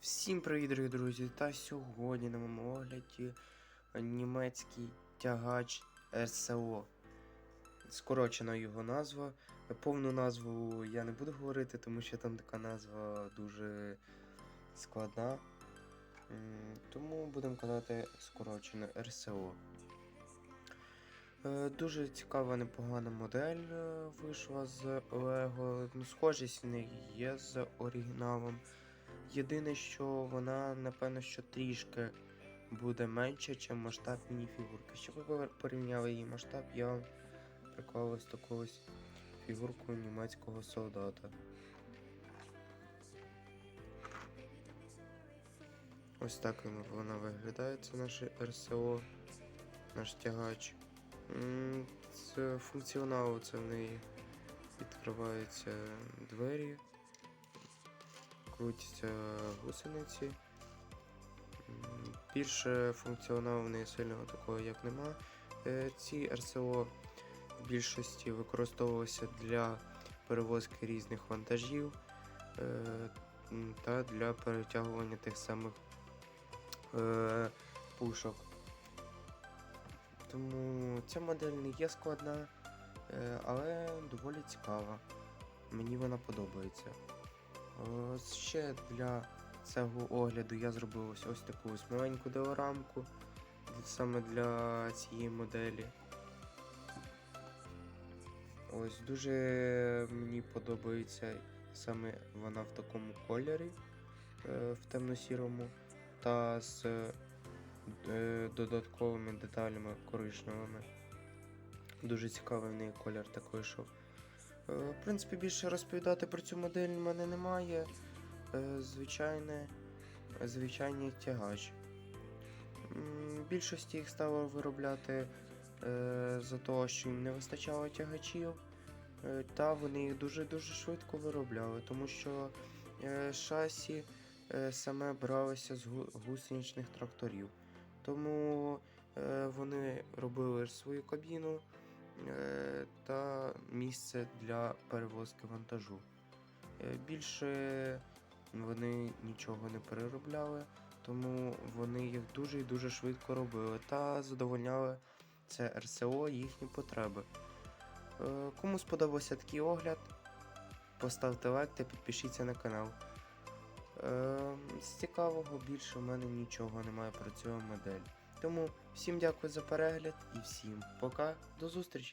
Всім привіт, дорогі друзі! Та сьогодні на моєму огляді німецький тягач РСО. Скорочена його назва. Повну назву я не буду говорити, тому що там така назва дуже складна. Тому будемо казати скорочено РСО. Е, Дуже цікава, непогана модель е, вийшла з Lego. Ну, схожість в них є з оригіналом. Єдине, що вона, напевно, що трішки буде менше, ніж масштаб мініфігурки. Щоб ви порівняли її масштаб, я вам приклав ось таку фігурку німецького солдата. Ось так вона виглядає, це наше РСО, наш тягач. М, З функціоналу це в неї відкриваються двері крутяться гусениці. Більше функціоналу в неї сильного такого як нема. Е, Ці РСО в більшості використовувалися для перевозки різних вантажів е, та для перетягування тих самих е, пушок. Тому ця модель не є складна, але доволі цікава. Мені вона подобається. Е, Ще для цього огляду я зробив ось, ось таку ось маленьку диорамку саме для цієї моделі. Ось дуже мені подобається саме вона в такому кольорі, е, в темно-сірому, та з е, додатковими деталями коричневими. Дуже цікавий в неї колір такий йшов. Е, В принципі, більше розповідати про цю модель в мене немає. Е, Звичайне, звичайний тягач. Більшості їх стало виробляти е, за того, що їм не вистачало тягачів. Та вони їх дуже-дуже швидко виробляли, тому що шасі саме бралися з гусеничних тракторів. Тому вони робили свою кабіну та місце для перевозки вантажу. Е, Більше вони нічого не переробляли, тому вони їх дуже і дуже швидко робили та задовольняли це РСО їхні потреби. Е, Кому сподобався такий огляд, поставте лайк та підпишіться на канал. Е, З цікавого більше в мене нічого немає про цю модель. Тому всім дякую за перегляд і всім пока, до зустрічі!